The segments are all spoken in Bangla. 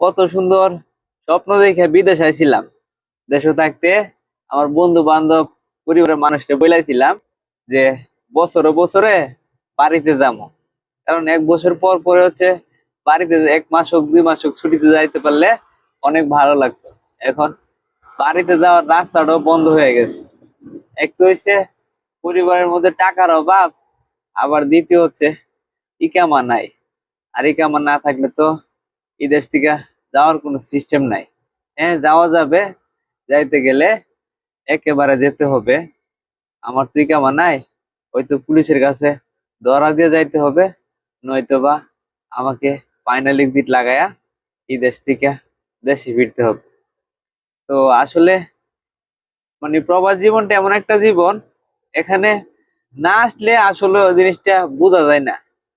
কত সুন্দর স্বপ্ন দেখে বিদেশ আইছিলাম। দেশে থাকতে আমার বন্ধু বান্ধব পরিবারের মানুষকে বলেছিলাম যে বছরে বছরে বাড়িতে যাব কারণ এক বছর পর পরে হচ্ছে বাড়িতে এক মাস হোক দুই মাস হোক ছুটিতে যাইতে পারলে অনেক ভালো লাগতো। এখন বাড়িতে যাওয়ার রাস্তাটাও বন্ধ হয়ে গেছে। এক তো হচ্ছে পরিবারের মধ্যে টাকার অভাব, আবার দ্বিতীয় হচ্ছে ইকামা নাই। আর ইকামা না থাকলে তো এই দেশ থেকে যাওয়ার কোনো সিস্টেম নাই। হ্যাঁ যাওয়া যাবে, যাইতে গেলে একেবারে যেতে হবে। আমার তো ইকামা নাই হয়তো পুলিশের কাছে ধরা দিয়ে যাইতে হবে নয়তো বা আমাকে ফাইনালি দিট লাগায়া এই দেশ থেকে দেশে ফিরতে হবে। তো আসলে মানে প্রবাস জীবনটা এমন একটা জীবন, এখানে না আসলে আসলে জিনিসটা বোঝা যায় না।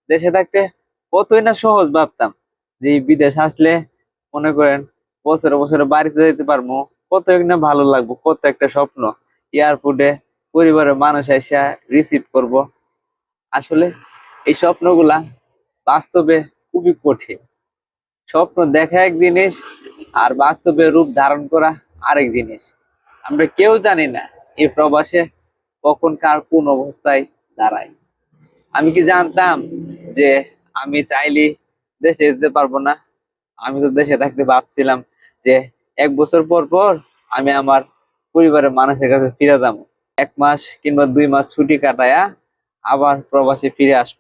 দেশে থাকতে কতই না সহজ ভাবতাম। যে বিদেশ আসলে মনে করেন বছরে বছরে বাড়িতে যেতে পারব, কত না ভালো লাগবো, কত একটা স্বপ্ন। এয়ারপোর্টে পরিবারের মানুষ এসে রিসিভ করব। আসলে এই স্বপ্নগুলা বাস্তবে খুবই কঠিন। স্বপ্ন দেখা এক জিনিস আর বাস্তবে রূপ ধারণ করা আরেক জিনিস। আমরা কেউ জানি না এই প্রবাসে কখন কার কোন অবস্থায় দাঁড়ায়। আমি কি জানতাম যে আমি চাইলে দেশে যেতে পারব না। আমি তো দেশে থাকতে ভাবছিলাম যে এক বছর পর পর আমি আমার পরিবারের মানুষের কাছে ফিরে যাব। এক মাস কিংবা দুই মাস ছুটি কাটায়া আবার প্রবাসে ফিরে আসব।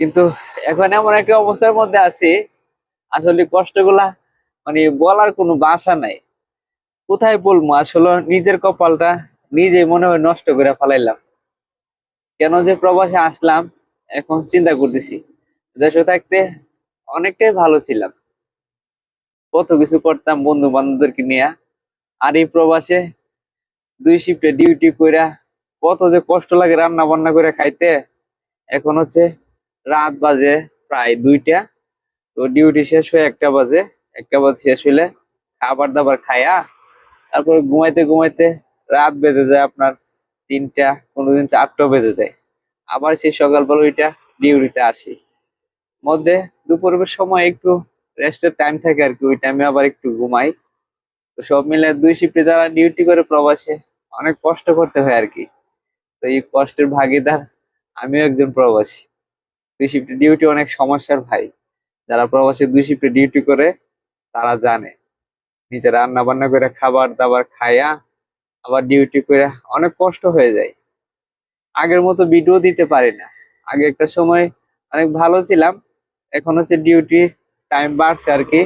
কিন্তু এখন এমন একটা অবস্থার মধ্যে আছি, আসলে কষ্টগুলা মানে বলার কোনো বাসা নাই। কোথায় বলব? আসলে নিজের কপালটা নিজে মনে হয় নষ্ট করে ফেলাইলাম। কেন যে প্রবাসে আসলাম, এখন চিন্তা করতেছি। দেশে থাকতে অনেকটাই ভালো ছিলাম। কত কিছু করতাম বন্ধু বান্ধবদেরকে নিয়ে, আর এই প্রবাসে দুই শিফটে ডিউটি কইরা কত যে কষ্ট লাগে রান্না বান্না করে খাইতে। এখন হচ্ছে রাত বাজে প্রায় দুইটা, তো ডিউটি শেষ হয়ে একটা বাজে একটা বাজে শেষ হইলে খাবার দাবার খায়া তারপরে ঘুমাইতে ঘুমাইতে রাত বেজে যায় আপনার তিনটা, কোনোদিন চারটা বেজে যায়। আবার সেই সকালবেলা ওইটা ডিউটিতে আসি। মধ্যে দুপুরের সময় একটু রেস্টের টাইম থাকে আর কি ওই টাইমে আবার একটু ঘুমাই। তো সব মিলে দুই শিফটে যারা ডিউটি করে প্রবাসে, অনেক কষ্ট করতে হয় আর কি তো এই কষ্টের ভাগিদার আমিও একজন প্রবাসী। দুই শিফটে ডিউটি অনেক সমস্যার ভাই। যারা প্রবাসে দুই শিফটে ডিউটি করে, তারা জানে। নিজে রান্না বান্না করে খাবার দাবার খায়া আবার ডিউটি করে অনেক কষ্ট হয়ে যায়। আগের মতো ভিডিও দিতে পারি না। আগে একটা সময় অনেক ভালো ছিলাম এখন হচ্ছে ডিউটি টাইম বাড়ছে আর কি।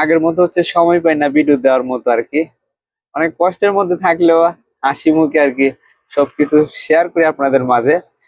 আগের মতো হচ্ছে সময় পাই না ভিডিও দেওয়ার মতো আর কি। অনেক কষ্টের মধ্যে থাকলেও হাসি মুখে আর কি সবকিছু শেয়ার করি আপনাদের মাঝে।